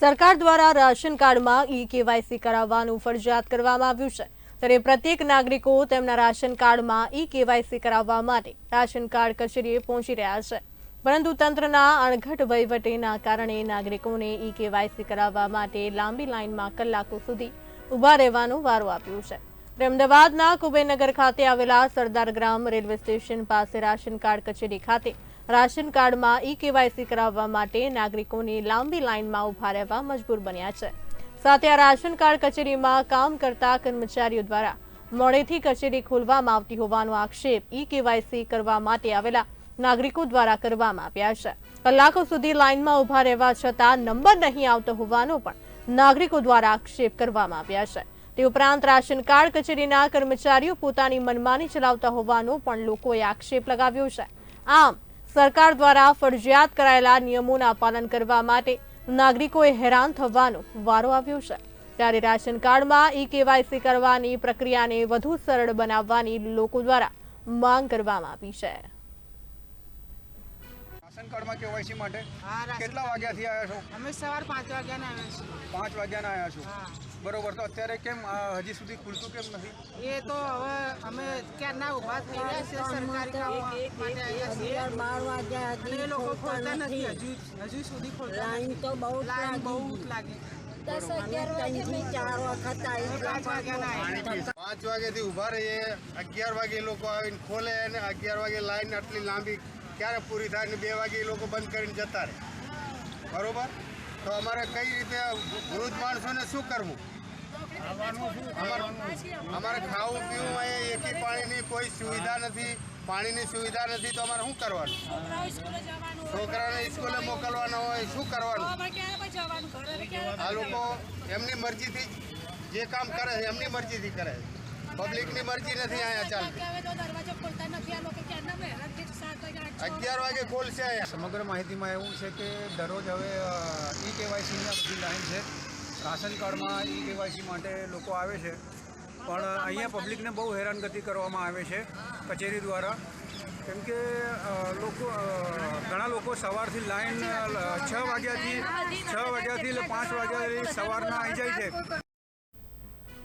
સરકાર દ્વારા રાશન કાર્ડમાં ઈ કેવાયસી કરાવવાનું ફરજિયાત કરવામાં આવ્યું છે. ત્યારે પ્રત્યેક નાગરિકો તેમના રાશન કાર્ડમાં ઈ કેવાયસી કરાવવા માટે રાશન કાર્ડ કચેરીએ પહોંચી રહ્યા છે. પરંતુ તંત્રના અણઘટ વહીવટીના કારણે નાગરિકોને ઈ કેવાયસી કરાવવા માટે લાંબી લાઇનમાં કલાકો સુધી ઊભા રહેવાનો વારો આપ્યો છે. અમદાવાદના કુબેરનગર ખાતે આવેલા સરદાર ગ્રામ રેલવે સ્ટેશન પાસે રાશન કાર્ડ કચેરી ખાતે રાશન કાર્ડમાં ઈ કેવાયસી કરાવવા માટે નાગરિકોને લાંબી લાઇનમાં ઊભા રહેવા મજબૂર બન્યા છે. સાથે આ રાશન કાર્ડ કચેરીમાં કામ કરતા કર્મચારીઓ દ્વારા મોડેથી કચેરી ખોલવામાં આવતી હોવાનો આક્ષેપ ઈ કેવાયસી કરવા માટે આવેલા નાગરિકો દ્વારા કરવામાં આવ્યા છે. કલાકો સુધી લાઇનમાં ઊભા રહેવા છતાં નંબર નહીં આવતો હોવાનો પણ નાગરિકો દ્વારા આક્ષેપ કરવામાં આવ્યા છે. તે ઉપરાંત રાશન કાર્ડ કચેરીના કર્મચારીઓ પોતાની મનમાની ચલાવતા હોવાનો પણ લોકોએ આક્ષેપ લગાવ્યો છે. આમ સરકાર દ્વારા ફરજિયાત કરાયેલા નિયમોના પાલન કરવા માટે નાગરિકોએ હેરાન થવાનો વારો આવ્યો છે. ત્યારે રાશન કાર્ડમાં ઈ કેવાયસી કરવાની પ્રક્રિયાને વધુ સરળ બનાવવાની લોકો દ્વારા માંગ કરવામાં આવી છે. રાશન કાર્ડમાં કેવાયસી માટે કેટલા વાગ્યાથી આવ્યા છો? અમે સવાર પાંચ વાગ્યાના આવ્યા છીએ. પાંચ વાગ્યાના આવ્યા છો. બરોબર તો અત્યારે કેમ હજી સુધી ખુલતું કેમ નથી? એ તો હવે અમે ક્યારના ઊભા થઈ રહ્યા છે સરકારી માટે બાર વાગ્યા એ લોકો ખોલતા નથી હજુ હજુ સુધી ખોલતા લાઈન તો બહુ લાઈન બહુ લાગે અમે ત્રણથી ચાર વખત આવી પાંચ વાગે થી ઊભા રહીએ અગિયાર વાગે લોકો આવીને ખોલે અને અગિયાર વાગે લાઈન આટલી લાંબી ક્યારે પૂરી થાય ને બે વાગે એ લોકો બંધ કરીને જતા રહે. બરોબર? તો અમારે કઈ રીતે વૃદ્ધ માણસોને શું કરવું? અમારે ખાવું પીવું અહીંયા એકી પાણીની કોઈ સુવિધા નથી, પાણીની સુવિધા નથી, તો અમારે શું કરવાનું? છોકરાને સ્કૂલે મોકલવાના હોય, શું કરવાનું? આ લોકો એમની મરજીથી જે કામ કરે છે, એમની મરજીથી કરે છે. પબ્લિકની મરજી નથી અહીંયા ચાલતી. અગિયાર વાગે ખોલશે સમગ્ર માહિતીમાં એવું છે કે દરરોજ હવે ઈ કેવાયસીની બધી લાઈન છે. રાશન કાર્ડમાં ઈ કેવાયસી માટે લોકો આવે છે. પણ અહીંયા પબ્લિકને બહુ હેરાનગતિ કરવામાં આવે છે કચેરી દ્વારા. કેમ કે લોકો ઘણા લોકો સવારથી લાઈન છ વાગ્યાથી છ વાગ્યાથી એટલે પાંચ વાગ્યાથી સવારના આવી જાય છે.